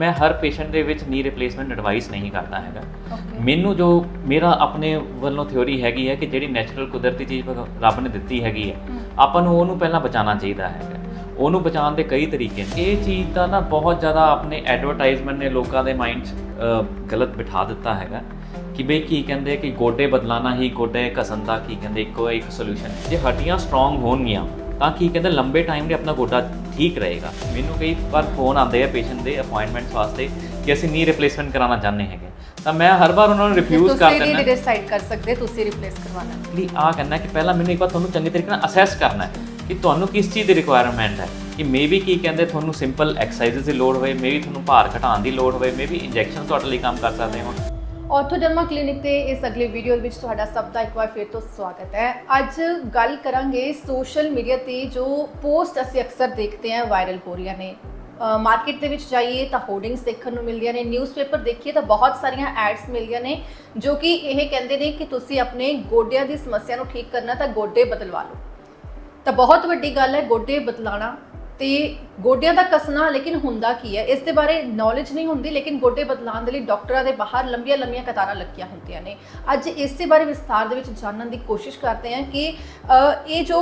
ਮੈਂ ਹਰ ਪੇਸ਼ੈਂਟ ਦੇ ਵਿੱਚ ਨੀ ਰਿਪਲੇਸਮੈਂਟ ਐਡਵਾਈਸ ਨਹੀਂ ਕਰਦਾ ਹੈਗਾ। ਮੈਨੂੰ ਜੋ ਮੇਰਾ ਆਪਣੇ ਵੱਲੋਂ ਥਿਉਰੀ ਹੈਗੀ ਹੈ ਕਿ ਜਿਹੜੀ ਨੈਚੁਰਲ ਕੁਦਰਤੀ ਚੀਜ਼ ਰੱਬ ਨੇ ਦਿੱਤੀ ਹੈਗੀ ਹੈ ਆਪਾਂ ਨੂੰ ਉਹਨੂੰ ਪਹਿਲਾਂ ਬਚਾਉਣਾ ਚਾਹੀਦਾ ਹੈਗਾ। ਉਹਨੂੰ ਬਚਾਉਣ ਦੇ ਕਈ ਤਰੀਕੇ ਨੇ। ਇਹ ਚੀਜ਼ ਤਾਂ ਨਾ ਬਹੁਤ ਜ਼ਿਆਦਾ ਆਪਣੇ ਐਡਵਰਟਾਈਜ਼ਮੈਂਟ ਨੇ ਲੋਕਾਂ ਦੇ ਮਾਈਂਡ 'ਚ ਗਲਤ ਬਿਠਾ ਦਿੱਤਾ ਹੈਗਾ। ਕਿ ਬਈ ਕੀ ਕਹਿੰਦੇ ਕਿ ਗੋਡੇ ਬਦਲਾਣਾ ਹੀ ਗੋਡੇ ਘਸਣ ਦਾ ਕੀ ਕਹਿੰਦੇ ਇੱਕੋ ਇੱਕ ਸੋਲੂਸ਼ਨ ਜੇ ਹੱਡੀਆਂ ਸਟਰੋਂਗ ਹੋਣਗੀਆਂ ਤਾਂ ਕੀ ਕਹਿੰਦੇ ਲੰਬੇ ਟਾਈਮ ਲਈ ਆਪਣਾ ਗੋਡਾ ਠੀਕ ਰਹੇਗਾ। ਮੈਨੂੰ ਕਈ ਵਾਰ ਫੋਨ ਆਉਂਦੇ ਆ ਪੇਸ਼ੈਂਟ ਦੇ ਅਪਾਇੰਟਮੈਂਟਸ ਵਾਸਤੇ ਕਿ ਅਸੀਂ ਨੀ ਰਿਪਲੇਸਮੈਂਟ ਕਰਾਉਣਾ ਚਾਹੁੰਦੇ ਹੈਗੇ। ਤਾਂ ਮੈਂ ਹਰ ਵਾਰ ਉਹਨਾਂ ਨੂੰ ਰਿਫਿਊਜ਼ ਕਰ ਤੁਸੀਂ ਦਿੰਦਾ ਨਹੀਂ ਡਿਸਾਈਡ ਕਰ ਸਕਦੇ ਤੁਸੀਂ ਰਿਪਲੇਸ ਕਰਵਾਉਣਾ। ਲਈ ਆ ਕਰਨਾ ਕਿ ਪਹਿਲਾਂ ਮੈਨੂੰ ਇੱਕ ਵਾਰ ਤੁਹਾਨੂੰ ਚੰਗੇ ਤਰੀਕੇ ਨਾਲ ਅਸੈਸ ਕਰਨਾ ਹੈ ਕਿ ਤੁਹਾਨੂੰ ਕਿਸ ਚੀਜ਼ ਦੀ ਰਿਕੁਆਇਰਮੈਂਟ ਹੈ। ਕਿ ਮੇਬੀ ਕੀ ਕਹਿੰਦੇ ਤੁਹਾਨੂੰ ਸਿੰਪਲ ਐਕਸਰਸਾਈਜ਼ਸ ਦੀ ਲੋੜ ਹੋਵੇ ਮੇਬੀ ਤੁਹਾਨੂੰ ਭਾਰ ਘਟਾਉਣ ਦੀ ਲੋੜ ਹੋਵੇ ਮੇਬੀ ਇੰਜੈਕਸ਼ਨ ਤੁਹਾਡੇ ਲਈ ਕੰਮ ਕਰ ਸਕਦੇ ਹੋਣ ਆਰਥੋਡਰਮਾ ਕਲੀਨਿਕ ਤੇ ਇਸ ਅਗਲੇ ਵੀਡੀਓ ਵਿੱਚ ਤੁਹਾਡਾ ਸਭ ਦਾ ਇੱਕ ਵਾਰ ਫਿਰ ਤੋਂ ਸਵਾਗਤ ਹੈ। ਅੱਜ ਗੱਲ ਕਰਾਂਗੇ ਸੋਸ਼ਲ ਮੀਡੀਆ ਤੇ ਜੋ ਪੋਸਟ ਅਸੀਂ ਅਕਸਰ ਦੇਖਦੇ ਹਾਂ ਵਾਇਰਲ ਹੋ ਰਹੀਆਂ ਨੇ। ਮਾਰਕੀਟ ਦੇ ਵਿੱਚ ਜਾਈਏ ਤਾਂ ਹੋਰਡਿੰਗਸ ਦੇਖਣ ਨੂੰ ਮਿਲਦੀਆਂ ਨੇ ਨਿਊਜ਼ਪੇਪਰ ਦੇਖੀਏ ਤਾਂ ਬਹੁਤ ਸਾਰੀਆਂ ਐਡਸ ਮਿਲਦੀਆਂ ਨੇ, ਜੋ ਕਿ ਇਹ ਕਹਿੰਦੇ ਨੇ ਕਿ ਤੁਸੀਂ ਆਪਣੇ ਗੋਡਿਆਂ ਦੀ ਸਮੱਸਿਆ ਨੂੰ ਠੀਕ ਕਰਨਾ ਤਾਂ ਗੋਡੇ ਬਦਲਵਾ ਲਓ। ਤਾਂ ਬਹੁਤ ਵੱਡੀ ਗੱਲ ਹੈ ਗੋਡੇ ਬਦਲਾਣਾ ਤੇ ਗੋਡਿਆਂ ਦਾ ਕਸਣਾ ਲੇਕਿਨ ਹੁੰਦਾ ਕੀ ਹੈ? ਇਸ ਦੇ ਬਾਰੇ ਨੌਲੇਜ ਨਹੀਂ ਹੁੰਦੀ, ਲੇਕਿਨ ਗੋਡੇ ਬਦਲਾਉਣ ਦੇ ਲਈ ਡਾਕਟਰਾਂ ਦੇ ਬਾਹਰ ਲੰਬੀਆਂ ਲੰਬੀਆਂ ਕਤਾਰਾਂ ਲੱਗੀਆਂ ਹੁੰਦੀਆਂ ਨੇ। ਅੱਜ ਇਸ ਦੇ ਬਾਰੇ ਵਿਸਥਾਰ ਦੇ ਵਿੱਚ ਜਾਣਨ ਦੀ ਕੋਸ਼ਿਸ਼ ਕਰਦੇ ਹਾਂ ਕਿ ਇਹ ਜੋ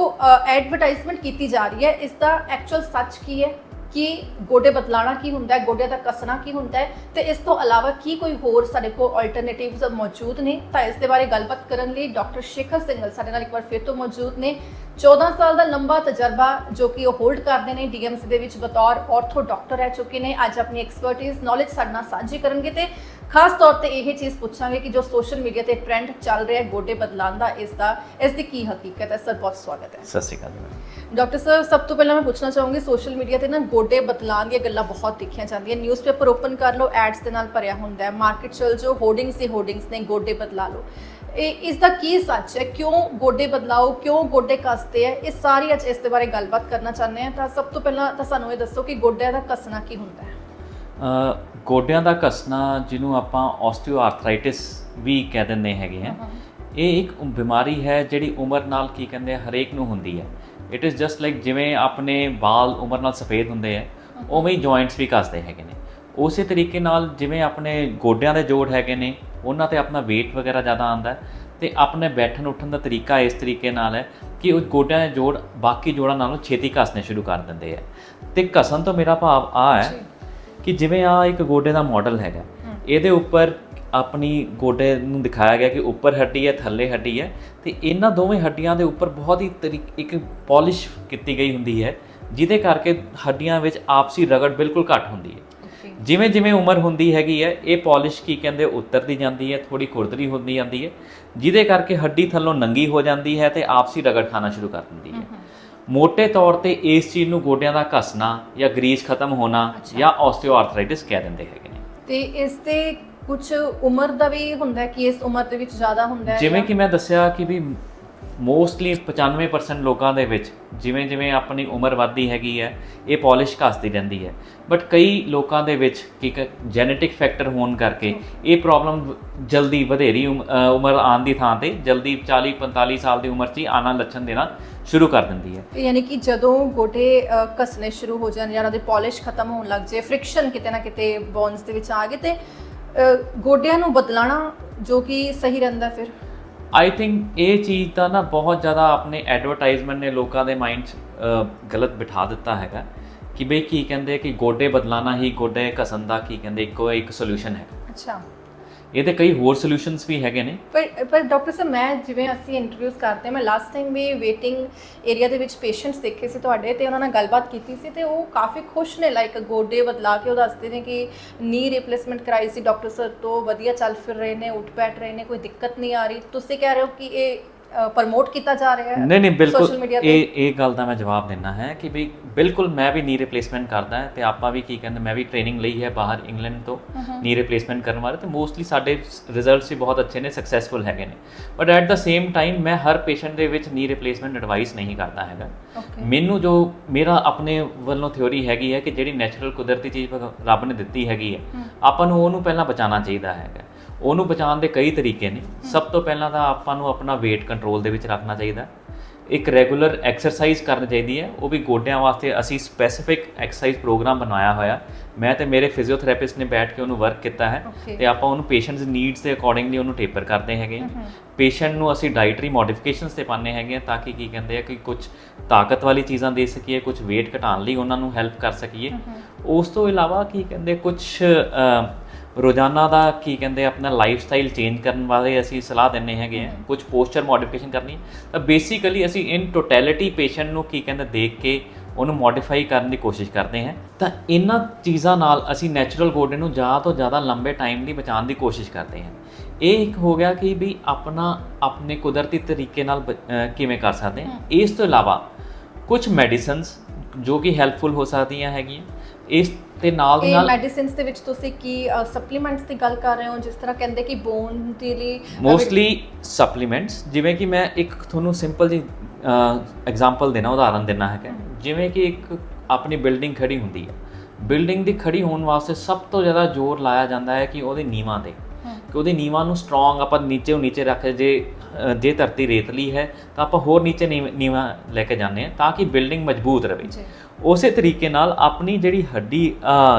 ਐਡਵਰਟਾਈਜ਼ਮੈਂਟ ਕੀਤੀ ਜਾ ਰਹੀ ਹੈ, ਇਸ ਦਾ ਐਕਚੁਅਲ ਸੱਚ ਕੀ ਹੈ? ਕਿ ਗੋਡੇ ਬਦਲਾਣਾ ਕੀ ਹੁੰਦਾ ਹੈ, ਗੋਡਿਆਂ ਦਾ ਕੱਸਣਾ ਕੀ ਹੁੰਦਾ ਹੈ ਤੇ ਇਸ ਤੋਂ ਇਲਾਵਾ ਕੀ ਕੋਈ ਹੋਰ ਸਾਡੇ ਕੋਲ ਆਲਟਰਨੇਟਿਵਸ ਮੌਜੂਦ ਨੇ? ਤਾਂ ਇਸ ਦੇ ਬਾਰੇ ਗੱਲਬਾਤ ਕਰਨ ਲਈ ਡਾਕਟਰ ਸ਼ੇਖਰ ਸਿੰਘਲ ਸਾਡੇ ਨਾਲ ਇੱਕ ਵਾਰ ਫਿਰ ਤੋਂ ਮੌਜੂਦ ਨੇ। 14 ਸਾਲ ਦਾ ਲੰਬਾ ਤਜਰਬਾ ਜੋ ਕਿ ਉਹ ਹੋਲਡ ਕਰਦੇ ਨੇ ਡੀਐਮਸੀ ਦੇ ਵਿੱਚ ਬਤੌਰ ਆਰਥੋ ਡਾਕਟਰ ਰਹਿ ਚੁੱਕੇ ਨੇ। ਅੱਜ ਆਪਣੀ ਐਕਸਪਰਟਿਜ਼ ਨੌਲੇਜ ਸਾਡੇ ਨਾਲ ਸਾਂਝੀ ਕਰਨਗੇ ਤੇ ਖਾਸ ਤੌਰ ਤੇ ਇਹ ਚੀਜ਼ ਪੁੱਛਾਂਗੇ ਕਿ ਜੋ ਸੋਸ਼ਲ ਮੀਡੀਆ ਤੇ ਟ੍ਰੈਂਡ ਚੱਲ ਰਿਹਾ ਹੈ ਗੋਡੇ ਬਦਲਾਉਣ ਦਾ ਇਸ ਦਾ ਇਸ ਦੀ ਕੀ ਹਕੀਕਤ ਹੈ? ਸਰ ਬਹੁਤ ਸਵਾਗਤ ਹੈ। ਸਤਿ ਸ਼੍ਰੀ ਅਕਾਲ ਜੀ ਮੈਮ। ਡਾਕਟਰ ਸਾਹਿਬ ਸਭ ਤੋਂ ਪਹਿਲਾਂ ਮੈਂ ਪੁੱਛਣਾ ਚਾਹੂੰਗੀ ਸੋਸ਼ਲ ਮੀਡੀਆ ਤੇ ਨਾ ਗੋਡੇ ਬਦਲਾਉਣ ਦੀਆਂ ਗੱਲਾਂ ਬਹੁਤ ਦਿਖੀਆਂ ਜਾਂਦੀਆਂ ਨਿਊਜ਼ਪੇਪਰ ਓਪਨ ਕਰ ਲਓ ਐਡਸ ਦੇ ਨਾਲ ਭਰਿਆ ਹੁੰਦਾ ਹੈ। ਮਾਰਕੀਟ ਚਲ ਜੋ ਹੋਰਡਿੰਗਸ ਹੀ ਹੋਰਡਿੰਗਸ ਨੇ ਗੋਡੇ ਬਦਲਾ ਲਓ। ਇਹ ਇਸ ਦਾ ਕੀ ਸੱਚ ਹੈ? ਕਿਉਂ ਗੋਡੇ ਬਦਲਾਓ ਕਿਉਂ ਗੋਡੇ ਕੱਸਦੇ ਆ? ਇਹ ਸਾਰੀ ਅੱਜ ਇਸ ਦੇ ਬਾਰੇ ਗੱਲਬਾਤ ਕਰਨਾ ਚਾਹੁੰਦੇ ਹਾਂ। ਤਾਂ ਸਭ ਤੋਂ ਪਹਿਲਾਂ ਤਾਂ ਸਾਨੂੰ ਇਹ ਦੱਸੋ ਕਿ ਗੋਡਿਆਂ ਦਾ ਕੱਸਣਾ ਕੀ ਹੁੰਦਾ ਹੈ? ਗੋਡਿਆਂ ਦਾ ਘਸਣਾ ਜਿਹਨੂੰ ਆਪਾਂ ਆਸਟੀਓਆਰਥਰਾਈਟਿਸ ਵੀ ਕਹਿ ਦਿੰਦੇ ਹੈਗੇ ਆ। ਇਹ ਇੱਕ ਬਿਮਾਰੀ ਹੈ ਜਿਹੜੀ ਉਮਰ ਨਾਲ ਕੀ ਕਹਿੰਦੇ ਆ ਹਰੇਕ ਨੂੰ ਹੁੰਦੀ ਹੈ ਇਟ ਇਜ਼ ਜਸਟ ਲਾਈਕ ਜਿਵੇਂ ਆਪਣੇ ਵਾਲ ਉਮਰ ਨਾਲ ਸਫੇਦ ਹੁੰਦੇ ਆ ਉਵੇਂ ਹੀ ਜੁਆਇੰਟਸ ਵੀ ਘਸਦੇ ਹੈਗੇ ਨੇ। ਉਸੇ ਤਰੀਕੇ ਨਾਲ ਜਿਵੇਂ ਆਪਣੇ ਗੋਡਿਆਂ ਦੇ ਜੋੜ ਹੈਗੇ ਨੇ ਉਹਨਾਂ ਤੇ ਆਪਣਾ weight ਵਗੈਰਾ ਜ਼ਿਆਦਾ ਆਉਂਦਾ ਤੇ ਆਪਣੇ ਬੈਠਣ ਉੱਠਣ ਦਾ ਤਰੀਕਾ ਇਸ ਤਰੀਕੇ ਨਾਲ ਹੈ ਕਿ ਉਹ ਗੋਡਿਆਂ ਦੇ ਜੋੜ ਬਾਕੀ ਜੋੜਾਂ ਨਾਲੋਂ ਛੇਤੀ ਘਸਣੇ ਸ਼ੁਰੂ ਕਰ ਦਿੰਦੇ ਆ। ਤੇ ਘਸਣ ਤੋਂ ਮੇਰਾ ਭਾਵ ਆ ਹੈ ਕਿ ਜਿਵੇਂ ਆ ਇੱਕ ਗੋਡੇ ਦਾ ਮਾਡਲ ਹੈਗਾ। ਇਹਦੇ ਉੱਪਰ ਆਪਣੀ ਗੋਡੇ ਨੂੰ ਦਿਖਾਇਆ ਗਿਆ ਕਿ ਉੱਪਰ ਹੱਡੀ ਹੈ ਥੱਲੇ ਹੱਡੀ ਹੈ। ਤੇ ਇਹਨਾਂ ਦੋਵੇਂ ਹੱਡੀਆਂ ਦੇ ਉੱਪਰ ਬਹੁਤ ਹੀ ਇੱਕ ਪਾਲਿਸ਼ ਕੀਤੀ ਗਈ ਹੁੰਦੀ ਹੈ ਜਿਹਦੇ ਕਰਕੇ ਹੱਡੀਆਂ ਵਿੱਚ ਆਪਸੀ ਰਗੜ ਬਿਲਕੁਲ ਘੱਟ ਹੁੰਦੀ ਹੈ। ਜਿਵੇਂ ਜਿਵੇਂ ਉਮਰ ਹੁੰਦੀ ਹੈਗੀ ਹੈ ਇਹ ਪਾਲਿਸ਼ ਕੀ ਕਹਿੰਦੇ ਉਤਰਦੀ ਜਾਂਦੀ ਹੈ ਥੋੜੀ ਖੁਰਦਰੀ ਹੁੰਦੀ ਜਾਂਦੀ ਹੈ ਜਿਹਦੇ ਕਰਕੇ ਹੱਡੀ ਥੱਲੋਂ ਨੰਗੀ ਹੋ ਜਾਂਦੀ ਹੈ ਤੇ ਆਪਸੀ ਰਗੜ ਖਾਣਾ ਸ਼ੁਰੂ ਕਰ ਦਿੰਦੀ ਹੈ। ਮੋٹے ਤੌਰ ਤੇ ਇਸ ਚੀਜ਼ ਨੂੰ ਗੋਡਿਆਂ ਦਾ ਘਸਣਾ ਜਾਂ ਗਰੀਸ ਖਤਮ ਹੋਣਾ ਜਾਂ ਆਸਟੀਓਆਰਥਰਾਈਟਿਸ ਕਹਿ ਦਿੰਦੇ ਹੈਗੇ ਨੇ। ਤੇ ਇਸ ਤੇ ਕੁਝ ਉਮਰ ਦਾ ਵੀ ਹੁੰਦਾ ਕਿ ਇਸ ਉਮਰ ਦੇ ਵਿੱਚ ਜ਼ਿਆਦਾ ਹੁੰਦਾ ਹੈ ਜਿਵੇਂ ਕਿ ਮੈਂ ਦੱਸਿਆ ਕਿ ਵੀ ਮੋਸਟਲੀ 95% ਲੋਕਾਂ ਦੇ ਵਿੱਚ ਜਿਵੇਂ ਜਿਵੇਂ ਆਪਣੀ ਉਮਰ ਵੱਧਦੀ ਹੈਗੀ ਹੈ ਇਹ ਪਾਲਿਸ਼ ਘਸਦੀ ਰਹਿੰਦੀ ਹੈ। ਬਟ ਕਈ ਲੋਕਾਂ ਦੇ ਵਿੱਚ ਇੱਕ ਜੈਨੇਟਿਕ ਫੈਕਟਰ ਹੋਣ ਕਰਕੇ ਇਹ ਪ੍ਰੋਬਲਮ ਜਲਦੀ ਵਧੇਰੀ ਉਮ- ਉਮਰ ਆਉਣ ਦੀ ਥਾਂ ਤੇ ਜਲਦੀ 40 45 ਸਾਲ ਦੀ ਉਮਰ 'ਚ ਹੀ ਆਣਾ ਲੱਛਣ ਦੇਣਾ ਸ਼ੁਰੂ ਕਰ ਦਿੰਦੀ ਹੈ। ਯਾਨੀ ਕਿ ਜਦੋਂ ਗੋਡੇ ਅ, ਘਸਣੇ ਸ਼ੁਰੂ ਹੋ ਜਾਣ ਜਾਂ ਉਹਨਾਂ ਪਾਲਿਸ਼ ਖਤਮ ਹੋਣ ਲੱਗ ਜੇ ਫ੍ਰਿਕਸ਼ਨ ਕਿਤੇ ਨਾ ਕਿਤੇ ਬੋਨਸ ਦੇ ਵਿੱਚ ਆ ਗਏ ਤੇ ਗੋਡਿਆਂ ਨੂੰ ਬਦਲਾਣਾ ਜੋ ਕਿ ਸਹੀ ਰਹਿੰਦਾ ਫਿਰ। ਆਈ ਥਿੰਕ ਇਹ ਚੀਜ਼ ਦਾ ਨਾ ਬਹੁਤ ਜ਼ਿਆਦਾ ਆਪਣੇ ਐਡਵਰਟਾਈਜ਼ਮੈਂਟ ਨੇ ਲੋਕਾਂ ਦੇ ਮਾਈਂਡ 'ਚ ਗਲਤ ਬਿਠਾ ਦਿੱਤਾ ਹੈਗਾ। ਕਿ ਬਈ ਕੀ ਕਹਿੰਦੇ ਕਿ ਗੋਡੇ ਬਦਲਾਣਾ ਹੀ ਗੋਡੇ ਘਸਣ ਦਾ ਕੀ ਕਹਿੰਦੇ ਇੱਕੋ ਇੱਕ ਸੋਲੂਸ਼ਨ ਹੈ ਅੱਛਾ। ਇਹਦੇ ਕਈ ਹੋਰ ਸੋਲੂਸ਼ਨਸ ਵੀ ਹੈਗੇ ਨੇ। ਪਰ ਪਰ ਡਾਕਟਰ ਸਾਹਿਬ ਮੈਂ ਜਿਵੇਂ ਅਸੀਂ ਇੰਟਰਵਿਊਸ ਕਰਦੇ ਹਾਂ, ਮੈਂ ਲਾਸਟ ਟਾਈਮ ਵੀ ਵੇਟਿੰਗ ਏਰੀਆ ਦੇ ਵਿੱਚ ਪੇਸ਼ੈਂਟਸ ਦੇਖੇ ਸੀ ਤੁਹਾਡੇ ਤੇ ਉਹਨਾਂ ਨਾਲ ਗੱਲਬਾਤ ਕੀਤੀ ਸੀ ਤੇ ਉਹ ਕਾਫੀ ਖੁਸ਼ ਨੇ ਲਾਈਕ ਗੋਡੇ ਬਦਲਾ ਕੇ ਉਹ ਦੱਸਦੇ ਨੇ ਕਿ ਨੀ ਰਿਪਲੇਸਮੈਂਟ ਕਰਾਈ ਸੀ ਡਾਕਟਰ ਸਰ ਤੋਂ ਵਧੀਆ ਚੱਲ ਫਿਰ ਰਹੇ ਨੇ ਉੱਠ ਬੈਠ ਰਹੇ ਨੇ ਕੋਈ ਦਿੱਕਤ ਨਹੀਂ ਆ ਰਹੀ। ਤੁਸੀਂ ਕਹਿ ਰਹੇ ਹੋ ਕਿ ਇਹ ਪ੍ਰਮੋਟ ਕੀਤਾ ਜਾ ਰਿਹਾ ਹੈ ਨਹੀਂ ਨਹੀਂ ਬਿਲਕੁਲ? ਇਹ ਇਹ ਗੱਲ ਦਾ ਮੈਂ ਜਵਾਬ ਦਿੰਨਾ ਹੈ ਕਿ ਵੀ ਬਿਲਕੁਲ ਮੈਂ ਵੀ ਨੀ ਰਿਪਲੇਸਮੈਂਟ ਕਰਦਾ ਤੇ ਆਪਾਂ ਵੀ ਕੀ ਕਹਿੰਦੇ ਮੈਂ ਵੀ ਟ੍ਰੇਨਿੰਗ ਲਈ ਹੈ ਬਾਹਰ ਇੰਗਲੈਂਡ ਤੋਂ ਨੀ ਰਿਪਲੇਸਮੈਂਟ ਕਰਨ ਬਾਰੇ ਤੇ ਮੋਸਟਲੀ ਸਾਡੇ ਰਿਜ਼ਲਟਸ ਵੀ ਬਹੁਤ ਅੱਛੇ ਨੇ ਸਕਸੈਸਫੁਲ ਹੈਗੇ ਨੇ। But at the same time ਮੈਂ ਹਰ ਪੇਸ਼ੈਂਟ ਦੇ ਵਿੱਚ ਨੀ ਰਿਪਲੇਸਮੈਂਟ ਐਡਵਾਈਸ ਨਹੀਂ ਕਰਦਾ ਹੈਗਾ। ਮੈਨੂੰ ਜੋ ਮੇਰਾ ਆਪਣੇ ਵੱਲੋਂ ਥਿਉਰੀ ਹੈਗੀ ਹੈ ਕਿ ਜਿਹੜੀ ਨੈਚੁਰਲ ਕੁਦਰਤੀ ਚੀਜ਼ ਰੱਬ ਨੇ ਦਿੱਤੀ ਹੈਗੀ ਹੈ ਆਪਾਂ ਨੂੰ ਉਹਨੂੰ ਪਹਿਲਾਂ ਬਚਾਉਣਾ ਚਾਹੀਦਾ ਹੈਗਾ। ਉਹਨੂੰ ਬਚਾਉਣ ਦੇ ਕਈ ਤਰੀਕੇ ਨੇ। ਸਭ ਤੋਂ ਪਹਿਲਾਂ ਤਾਂ ਆਪਾਂ ਨੂੰ ਆਪਣਾ weight ਕੰਟਰੋਲ ਦੇ ਵਿੱਚ ਰੱਖਣਾ ਚਾਹੀਦਾ। ਇੱਕ ਰੈਗੂਲਰ ਐਕਸਰਸਾਈਜ਼ ਕਰਨੀ ਚਾਹੀਦੀ ਹੈ। ਉਹ ਵੀ ਗੋਡਿਆਂ ਵਾਸਤੇ ਅਸੀਂ ਸਪੈਸੀਫਿਕ ਐਕਸਰਸਾਈਜ਼ ਪ੍ਰੋਗਰਾਮ ਬਣਾਇਆ ਹੋਇਆ। ਮੈਂ ਤੇ ਮੇਰੇ ਫਿਜ਼ੀਓਥੈਰੇਪਿਸਟ ਨੇ ਬੈਠ ਕੇ ਉਹਨੂੰ ਵਰਕ ਕੀਤਾ ਹੈ. ਤੇ ਆਪਾਂ ਉਹਨੂੰ ਪੇਸ਼ੈਂਟਸ ਨੀਡਸ ਦੇ ਅਕੋਰਡਿੰਗਲੀ ਉਹਨੂੰ ਟੇਪਰ ਕਰਦੇ ਹੈਗੇ ਪੇਸ਼ੈਂਟ ਨੂੰ ਅਸੀਂ ਡਾਈਟਰੀ ਮੋਡੀਫਿਕੇਸ਼ਨਸ ਤੇ ਪਾਉਂਦੇ ਹੈਗੇ ਆ ਤਾਂ ਕਿ ਕੀ ਕਹਿੰਦੇ ਆ ਕਿ ਕੁਝ ਤਾਕਤ ਵਾਲੀ ਚੀਜ਼ਾਂ ਦੇ ਸਕੀਏ ਕੁਝ weight ਘਟਾਉਣ ਲਈ ਉਹਨਾਂ ਨੂੰ ਹੈਲਪ ਕਰ ਸਕੀਏ। ਉਸ ਤੋਂ ਇਲਾਵਾ ਕੀ ਕਹਿੰਦੇ ਕੁਝ ਰੋਜ਼ਾਨਾ ਦਾ ਕੀ ਕਹਿੰਦੇ ਆਪਣਾ ਲਾਈਫ ਸਟਾਈਲ ਚੇਂਜ ਕਰਨ ਬਾਰੇ ਅਸੀਂ ਸਲਾਹ ਦਿੰਨੇ ਹੈਗੇ ਆ ਕੁਝ ਪੋਸਚਰ ਮੋਡੀਫਿਕੇਸ਼ਨ ਕਰਨੀ ਹੈ। ਤਾਂ ਬੇਸਿਕਲੀ ਅਸੀਂ ਇਨ ਟੋਟੈਲਿਟੀ ਪੇਸ਼ੈਂਟ ਨੂੰ ਕੀ ਕਹਿੰਦੇ, ਦੇਖ ਕੇ ਉਹਨੂੰ ਮੋਡੀਫਾਈ ਕਰਨ ਦੀ ਕੋਸ਼ਿਸ਼ ਕਰਦੇ ਹਾਂ। ਤਾਂ ਇਹਨਾਂ ਚੀਜ਼ਾਂ ਨਾਲ ਅਸੀਂ ਨੈਚੁਰਲ ਗੋਡੇ ਨੂੰ ਜ਼ਿਆਦਾ ਤੋਂ ਜ਼ਿਆਦਾ ਲੰਬੇ ਟਾਈਮ ਲਈ ਬਚਾਉਣ ਦੀ ਕੋਸ਼ਿਸ਼ ਕਰਦੇ ਹਾਂ। ਇਹ ਇੱਕ ਹੋ ਗਿਆ ਕਿ ਵੀ ਆਪਣਾ, ਆਪਣੇ ਕੁਦਰਤੀ ਤਰੀਕੇ ਨਾਲ ਬ- ਕਿਵੇਂ ਕਰ ਸਕਦੇ ਹਾਂ। ਇਸ ਤੋਂ ਇਲਾਵਾ ਕੁਝ ਮੈਡੀਸਿਨਸ ਜੋ ਕਿ ਹੈਲਪਫੁਲ ਹੋ ਸਕਦੀਆਂ ਹੈਗੀਆਂ, ਇਸ ਤੇ ਨਾਲ ਦੀ ਇਹ ਨਾਲ ਮੈਡੀਸਿਨਸ ਦੇ ਵਿੱਚ ਤੁਸੀਂ ਕੀ ਸਪਲੀਮੈਂਟਸ ਦੀ ਗੱਲ ਕਰ ਰਹੇ ਹੋ? ਜਿਸ ਤਰ੍ਹਾਂ ਕਹਿੰਦੇ ਕਿ ਬੋਨ ਦੇ ਲਈ ਮੋਸਟਲੀ ਸਪਲੀਮੈਂਟਸ ਜਿਵੇਂ ਕਿ ਮੈਂ ਇੱਕ ਤੁਹਾਨੂੰ ਸਿੰਪਲ ਜੀ ਐਗਜ਼ਾਮਪਲ ਦੇਣਾ ਉਦਾਹਰਨ ਦੇਣਾ ਹੈਗਾ। ਜਿਵੇਂ ਕਿ ਇੱਕ ਆਪਣੀ ਬਿਲਡਿੰਗ ਖੜੀ ਹੁੰਦੀ ਹੈ। ਬਿਲਡਿੰਗ ਦੀ ਖੜੀ ਹੋਣ ਵਾਸਤੇ ਸਭ ਤੋਂ ਜ਼ਿਆਦਾ ਜ਼ੋਰ ਲਾਇਆ ਜਾਂਦਾ ਹੈ ਕਿ ਉਹਦੇ ਨੀਵਾਂ ਤੇ। ਕਿ ਉਹਦੇ ਨੀਵਾਂ ਨੂੰ ਸਟਰੋਂਗ ਆਪਾਂ ਨੀਚੇ ਨੂੰ ਨੀਚੇ ਰੱਖ ਜੇ ਜੇ ਧਰਤੀ ਰੇਤਲੀ ਹੈ ਤਾਂ ਆਪਾਂ ਹੋਰ ਨੀਚੇ ਨੀਵ- ਲੈ ਕੇ ਜਾਂਦੇ ਹਾਂ ਤਾਂ ਕਿ ਬਿਲਡਿੰਗ ਮਜ਼ਬੂਤ ਰਹੇ। ਉਸੇ ਤਰੀਕੇ ਨਾਲ ਆਪਣੀ ਜਿਹੜੀ ਹੱਡੀ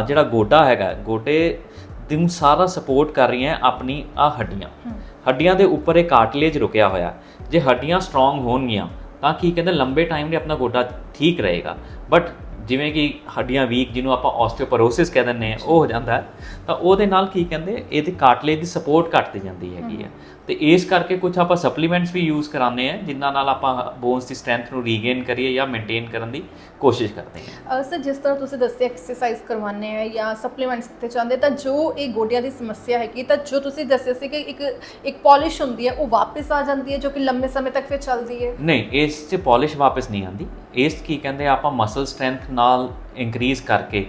ਜਿਹੜਾ ਗੋਡਾ ਹੈਗਾ ਗੋਡੇ ਨੂੰ ਸਾਰਾ ਸਪੋਰਟ ਕਰ ਰਹੀਆਂ ਆਪਣੀ ਆ ਹੱਡੀਆਂ। ਹੱਡੀਆਂ ਦੇ ਉੱਪਰ ਇਹ ਕਾਰਟਲੇਜ ਰੁਕਿਆ ਹੋਇਆ। ਜੇ ਹੱਡੀਆਂ ਸਟਰੋਂਗ ਹੋਣਗੀਆਂ ਤਾਂ ਕੀ ਕਹਿੰਦੇ ਲੰਬੇ ਟਾਈਮ ਲਈ ਆਪਣਾ ਗੋਡਾ ਠੀਕ ਰਹੇਗਾ। ਬਟ ਜਿਵੇਂ ਕਿ ਹੱਡੀਆਂ ਵੀਕ ਜਿਹਨੂੰ ਆਪਾਂ ਆਸਟੀਓਪੋਰੋਸਿਸ ਕਹਿ ਦਿੰਦੇ ਆ ਉਹ ਹੋ ਜਾਂਦਾ ਤਾਂ ਉਹਦੇ ਨਾਲ ਕੀ ਕਹਿੰਦੇ ਇਹਦੇ ਕਾਰਟਲੇਜ ਦੀ ਸਪੋਰਟ ਘਟਦੀ ਜਾਂਦੀ ਹੈਗੀ ਹੈ। ਤੇ ਇਸ ਕਰਕੇ ਕੁਝ ਆਪਾਂ ਸਪਲੀਮੈਂਟਸ ਵੀ ਯੂਜ਼ ਕਰਾਉਂਦੇ ਆ ਜਿਨ੍ਹਾਂ ਨਾਲ ਆਪਾਂ ਬੋਨਸ ਦੀ ਸਟਰੈਂਥ ਨੂੰ ਰੀਗੇਨ ਕਰੀਏ ਜਾਂ ਮੇਨਟੇਨ ਕਰਨ ਦੀ ਕੋਸ਼ਿਸ਼ ਕਰਦੇ ਹਾਂ। ਸਰ ਜਿਸ ਤਰ੍ਹਾਂ ਤੁਸੀਂ ਦੱਸਿਆ ਐਕਸਰਸਾਈਜ਼ ਕਰਵਾਉਂਦੇ ਆ ਜਾਂ ਸਪਲੀਮੈਂਟਸ ਤੇ ਚਾਹੁੰਦੇ ਤਾਂ ਜੋ ਇਹ ਗੋਡਿਆਂ ਦੀ ਸਮੱਸਿਆ ਹੈਗੀ ਤਾਂ ਜੋ ਤੁਸੀਂ ਦੱਸਿਆ ਸੀ ਕਿ ਇੱਕ ਇੱਕ ਪਾਲਿਸ਼ ਹੁੰਦੀ ਹੈ ਉਹ ਵਾਪਸ ਆ ਜਾਂਦੀ ਹੈ ਜੋ ਕਿ ਲੰਬੇ ਸਮੇਂ ਤੱਕ ਫਿਰ ਚੱਲਦੀ ਹੈ। ਨਹੀਂ ਇਸ 'ਚ ਪਾਲਿਸ਼ ਵਾਪਸ ਨਹੀਂ ਆਂਦੀ ਇਸ ਕੀ ਕਹਿੰਦੇ ਆ, ਆਪਾਂ ਮਸਲ ਸਟਰੈਂਥ ਨਾਲ ਇੰਕਰੀਜ਼ ਕਰਕੇ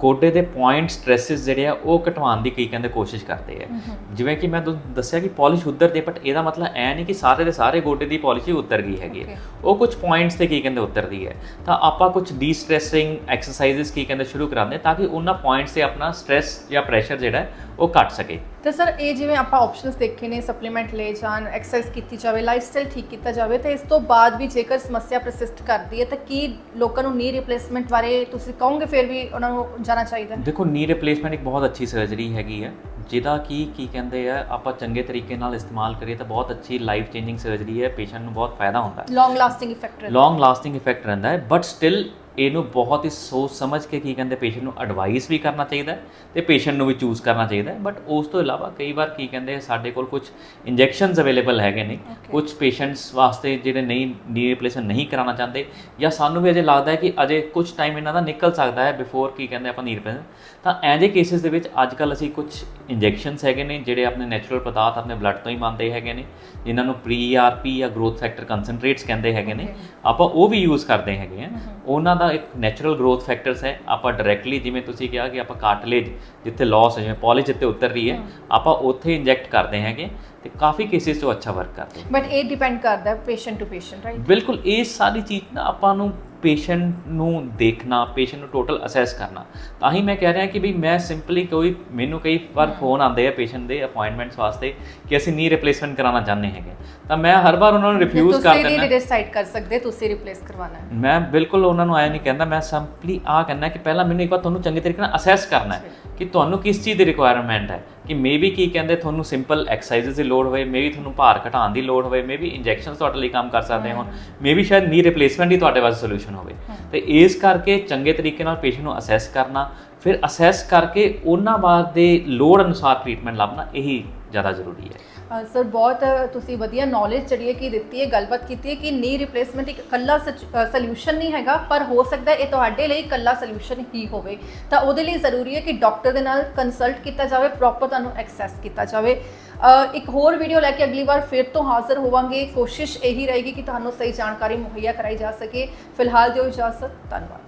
ਗੋਡੇ ਦੇ ਪੁਆਇੰਟ ਸਟ੍ਰੈਸਸ ਜਿਹੜੇ ਆ ਉਹ ਘਟਵਾਉਣ ਦੀ ਕੀ ਕਹਿੰਦੇ ਕੋਸ਼ਿਸ਼ ਕਰਦੇ ਆ। ਜਿਵੇਂ ਕਿ ਮੈਂ ਤੁਹਾਨੂੰ ਦੱਸਿਆ ਕਿ ਪਾਲਿਸ਼ ਉਤਰ ਦੇ ਬਟ ਇਹਦਾ ਮਤਲਬ ਐ ਨਹੀਂ ਕਿ ਸਾਰੇ ਦੇ ਸਾਰੇ ਗੋਡੇ ਦੀ ਪਾਲਿਸ਼ ਹੀ ਉਤਰ ਗਈ ਹੈਗੀ. ਉਹ ਕੁਝ ਪੁਆਇੰਟਸ ਤੇ ਕੀ ਕਹਿੰਦੇ ਉਤਰਦੀ ਹੈ। ਤਾਂ ਆਪਾਂ ਕੁਝ ਡੀ-ਸਟ੍ਰੈਸਿੰਗ ਐਕਸਰਸਾਈਜ਼ਸ ਕੀ ਕਹਿੰਦੇ ਸ਼ੁਰੂ ਕਰਾਉਂਦੇ ਤਾਂ ਕਿ ਉਹਨਾਂ ਪੁਆਇੰਟਸ ਤੇ ਆਪਣਾ ਸਟ੍ਰੈਸ ਜਾਂ ਪ੍ਰੈਸ਼ਰ ਜਿਹੜਾ ਉਹ ਘਟ ਸਕੇ। ਤੇ ਸਰ ਇਹ ਜਿਵੇਂ ਆਪਾਂ ਆਪਸ਼ਨਸ ਦੇਖੇ ਨੇ ਸਪਲੀਮੈਂਟ ਲੈ ਜਾਣ ਐਕਸਰਸਾਈਜ਼ ਕੀਤੀ ਜਾਵੇ ਲਾਈਫਸਟਾਈਲ ਠੀਕ ਕੀਤਾ ਜਾਵੇ ਤੇ ਇਸ ਤੋਂ ਬਾਅਦ ਵੀ ਜੇਕਰ ਸਮੱਸਿਆ ਪ੍ਰਸਿਸਟ ਕਰਦੀ ਹੈ ਤਾਂ ਕੀ ਲੋਕਾਂ ਨੂੰ ਨੀ ਰਿਪਲੇਸਮੈਂਟ ਬਾਰੇ ਤੁਸੀਂ ਕਹੋਗੇ ਫਿਰ ਵੀ ਉਹਨਾਂ ਨੂੰ ਜਾਣਾ ਚਾਹੀਦਾ। ਦੇਖੋ ਨੀ ਰਿਪਲੇਸਮੈਂਟ ਇੱਕ ਬਹੁਤ ਅੱਛੀ ਸਰਜਰੀ ਹੈਗੀ ਹੈ ਜਿਹਦਾ ਕੀ ਕੀ ਕਹਿੰਦੇ ਆ ਆਪਾਂ ਚੰਗੇ ਤਰੀਕੇ ਨਾਲ ਇਸਤੇਮਾਲ ਕਰੀਏ ਤਾਂ ਬਹੁਤ ਅੱਛੀ ਲਾਈਫ ਚੇਂਜਿੰਗ ਸਰਜਰੀ ਹੈ ਪੇਸ਼ੈਂਟ ਨੂੰ ਬਹੁਤ ਫਾਇਦਾ ਹੁੰਦਾ ਹੈ। Long lasting effect long lasting effect ਰਹਿੰਦਾ ਹੈ ਬਟ ਸਟਿਲ ਇਹਨੂੰ ਬਹੁਤ ਹੀ ਸੋਚ ਸਮਝ ਕੇ ਕੀ ਕਹਿੰਦੇ ਪੇਸ਼ੈਂਟ ਨੂੰ ਐਡਵਾਈਸ ਵੀ ਕਰਨਾ ਚਾਹੀਦਾ ਤੇ ਪੇਸ਼ੈਂਟ ਨੂੰ ਵੀ ਚੂਜ਼ ਕਰਨਾ ਚਾਹੀਦਾ ਬਟ ਉਸ ਤੋਂ ਇਲਾਵਾ ਕਈ ਵਾਰ ਕੀ ਕਹਿੰਦੇ ਸਾਡੇ ਕੋਲ ਕੁਝ ਇੰਜੈਕਸ਼ਨਸ ਅਵੇਲੇਬਲ ਹੈਗੇ ਨੇ। ਕੁਝ ਪੇਸ਼ੈਂਟਸ ਵਾਸਤੇ ਜਿਹੜੇ ਨਹੀਂ ਨੀ ਰਿਪਲੇਸਮੈਂਟ ਨਹੀਂ ਕਰਾਉਣਾ ਚਾਹੁੰਦੇ ਜਾਂ ਸਾਨੂੰ ਵੀ ਅਜੇ ਲੱਗਦਾ ਹੈ ਕਿ ਅਜੇ ਕੁਝ ਟਾਈਮ ਇਹਨਾਂ ਦਾ ਨਿਕਲ ਸਕਦਾ ਹੈ ਬਿਫੋਰ ਕੀ ਕਹਿੰਦੇ ਆਪਾਂ ਨੀ ਰਿਪਲੇਸਮੈਂਟ ਤਾਂ ਐਜੇ ਕੇਸਿਸ ਦੇ ਵਿੱਚ ਅੱਜ ਕੱਲ ਅਸੀਂ ਕੁਝ ਇੰਜੈਕਸ਼ਨਸ ਹੈਗੇ ਨੇ ਜਿਹੜੇ ਆਪਣੇ ਨੈਚੁਰਲ ਪਦਾਰਥ ਆਪਣੇ ਬਲੱਡ ਤੋਂ ਹੀ ਬਣਦੇ ਹੈਗੇ ਨੇ ਜਿਨ੍ਹਾਂ ਨੂੰ ਪ੍ਰੀ ਆਰਪੀ ਜਾਂ ਗਰੋਥ ਫੈਕਟਰ ਕਨਸੈਂਟਰੇਟਸ ਕਹਿੰਦੇ ਹੈਗੇ ਨੇ। ਆਪਾਂ ਉਹ ਵੀ ਯੂਜ਼ ਕਰਦੇ ਹੈਗੇ ਆ। ਉਹਨਾਂ ਦਾ ਇੱਕ ਨੈਚੁਰਲ ਗਰੋਥ ਫੈਕਟਰਸ ਹੈ। ਆਪਾਂ ਡਾਇਰੈਕਟਲੀ ਜਿਵੇਂ ਤੁਸੀਂ ਕਿਹਾ ਕਿ ਆਪਾਂ ਕਾਰਟਲੇਜ ਜਿੱਥੇ ਲਾਸ ਹੈ ਜਿਵੇਂ ਪੋਲਿਸ਼ ਜਿੱਥੇ ਉਤਰ ਰਹੀ ਹੈ ਆਪਾਂ ਉੱਥੇ ਇੰਜੈਕਟ ਕਰਦੇ ਹੈਗੇ ਤੇ ਕਾਫੀ ਕੇਸਿਸ ਉਹ ਅੱਛਾ ਵਰਕ ਕਰਦੇ। ਬਟ ਇਹ ਡਿਪੈਂਡ ਕਰਦਾ ਪੇਸ਼ੈਂਟ ਟੂ ਪੇਸ਼ੈਂਟ ਰਾਈਟ ਬਿਲਕੁਲ ਇਹ ਸਾਰੀ ਚੀਜ਼ ਨਾ ਆਪਾਂ ਨੂੰ ਪੇਸ਼ੈਂਟ ਨੂੰ ਦੇਖਣਾ ਪੇਸ਼ੈਂਟ ਨੂੰ ਟੋਟਲ ਅਸੈਸ ਕਰਨਾ। ਤਾਂ ਹੀ ਮੈਂ ਕਹਿ ਰਿਹਾ ਕਿ ਵੀ ਮੈਂ ਸਿੰਪਲੀ ਕੋਈ ਮੈਨੂੰ ਕਈ ਵਾਰ ਫੋਨ ਆਉਂਦੇ ਆ ਪੇਸ਼ੈਂਟ ਦੇ ਅਪਾਇੰਟਮੈਂਟਸ ਵਾਸਤੇ ਕਿ ਅਸੀਂ ਨੀ ਰਿਪਲੇਸਮੈਂਟ ਕਰਾਉਣਾ ਚਾਹੁੰਦੇ ਹੈਗੇ। ਤਾਂ ਮੈਂ ਹਰ ਵਾਰ ਉਹਨਾਂ ਨੂੰ ਰਿਫਿਊਜ਼ ਕਰ ਤੁਸੀਂ ਦਿੰਦਾ ਨਹੀਂ ਡਿਸਾਈਡ ਕਰ ਸਕਦੇ ਤੁਸੀਂ ਰਿਪਲੇਸ ਕਰਵਾਉਣਾ ਹੈ। ਮੈਂ ਬਿਲਕੁਲ ਉਹਨਾਂ ਨੂੰ ਆਇਆ ਨਹੀਂ ਕਹਿੰਦਾ ਮੈਂ ਸਿੰਪਲੀ ਆ ਕਹਿੰਦਾ ਕਿ ਪਹਿਲਾਂ ਮੈਨੂੰ ਇੱਕ ਵਾਰ ਤੁਹਾਨੂੰ ਚੰਗੇ ਤਰੀਕੇ ਨਾਲ ਅਸੈਸ ਕਰਨਾ ਹੈ ਕਿ ਤੁਹਾਨੂੰ ਕਿਸ ਚੀਜ਼ ਦੀ ਰਿਕੁਆਇਰਮੈਂਟ ਹੈ। ਕਿ ਮੇਬੀ ਕੀ ਕਹਿੰਦੇ ਤੁਹਾਨੂੰ ਸਿੰਪਲ ਐਕਸਰਸਾਈਜ਼ਸ ਦੀ ਲੋੜ ਹੋਵੇ ਮੇਬੀ ਤੁਹਾਨੂੰ ਭਾਰ ਘਟਾਉਣ ਦੀ ਲੋੜ ਹੋਵੇ ਮੇਬੀ ਇੰਜੈਕਸ਼ਨਸ ਤੁਹਾਡੇ ਲਈ ਕੰਮ ਕਰ ਸਕਦੇ ਹੋਣ ਮੇਬੀ ਸ਼ਾਇਦ ਨੀ ਰਿਪਲੇਸਮੈਂਟ ਹੀ ਤੁਹਾਡੇ ਵਾਸਤੇ ਸੋਲੂਸ਼ਨ ਹੋਵੇ। ਤੇ ਇਸ ਕਰਕੇ ਚੰਗੇ ਤਰੀਕੇ ਨਾਲ ਪੇਸ਼ੈਂਟ ਨੂੰ ਅਸੈਸ ਕਰਨਾ ਫਿਰ ਅਸੈਸ ਕਰਕੇ ਉਹਨਾਂ ਬਾਅਦ ਦੇ ਲੋੜ ਅਨੁਸਾਰ ਟ੍ਰੀਟਮੈਂਟ ਲੱਭਣਾ ਇਹੀ ਜ਼ਿਆਦਾ ਜ਼ਰੂਰੀ ਹੈ। ਸਰ ਬਹੁਤ ਤੁਸੀਂ ਵਧੀਆ ਨੌਲੇਜ ਜਿਹੜੀ ਹੈ ਕਿ ਦਿੱਤੀ ਹੈ, ਗੱਲਬਾਤ ਕੀਤੀ ਹੈ ਕਿ ਨੀ ਰਿਪਲੇਸਮੈਂਟ ਇੱਕ ਇਕੱਲਾ ਸੋਲੂਸ਼ਨ ਨਹੀਂ ਹੈਗਾ, ਪਰ ਹੋ ਸਕਦਾ ਇਹ ਤੁਹਾਡੇ ਲਈ ਇਕੱਲਾ ਸੋਲੂਸ਼ਨ ਹੀ ਹੋਵੇ। ਤਾਂ ਉਹਦੇ ਲਈ ਜ਼ਰੂਰੀ ਹੈ ਕਿ ਡਾਕਟਰ ਦੇ ਨਾਲ ਕੰਸਲਟ ਕੀਤਾ ਜਾਵੇ ਪ੍ਰੋਪਰ ਤੁਹਾਨੂੰ ਐਕਸੈਸ ਕੀਤਾ ਜਾਵੇ। ਇੱਕ ਹੋਰ ਵੀਡੀਓ ਲੈ ਕੇ ਅਗਲੀ ਵਾਰ ਫਿਰ ਤੋਂ ਹਾਜ਼ਰ ਹੋਵਾਂਗੇ। ਕੋਸ਼ਿਸ਼ ਇਹੀ ਰਹੇਗੀ ਕਿ ਤੁਹਾਨੂੰ ਸਹੀ ਜਾਣਕਾਰੀ ਮੁਹੱਈਆ ਕਰਾਈ ਜਾ ਸਕੇ। ਫਿਲਹਾਲ ਦਿਓ ਇਜਾਜ਼ਤ, ਧੰਨਵਾਦ।